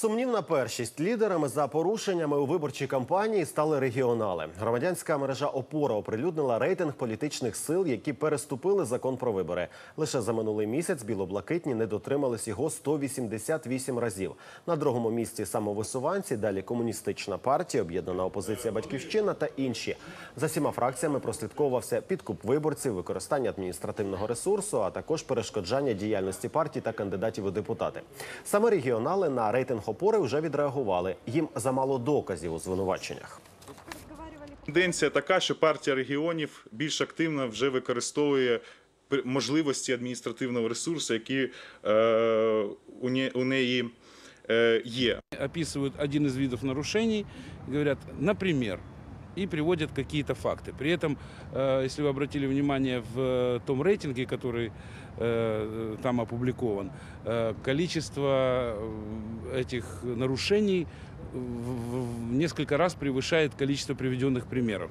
Сумнівна першість лідерами за порушеннями у виборчій кампанії стали регіонали. Громадянська мережа Опора оприлюднила рейтинг політичних сил, які переступили закон про вибори. Лише за минулий місяць білоблакитні не дотримались його 188 разів. На другому місці самовисуванці, далі комуністична партія, об'єднана опозиція Батьківщина та інші. За всіма фракціями прослідковувався підкуп виборців, використання адміністративного ресурсу, а також перешкоджання діяльності партій та кандидатів у депутати. Саме регіонали на рейтинг опори вже відреагували. Їм замало доказів у звинуваченнях. Тенденція така, що партія регіонів більш активно вже використовує можливості адміністративного ресурсу, які е, у, неї е, є. Описують один із видів нарушень. Говорять, например, и приводят какие-то факты. При этом, э, если вы обратили внимание в э, том рейтинге, который э, там опубликован, количество этих нарушений в несколько раз превышает количество приведенных примеров.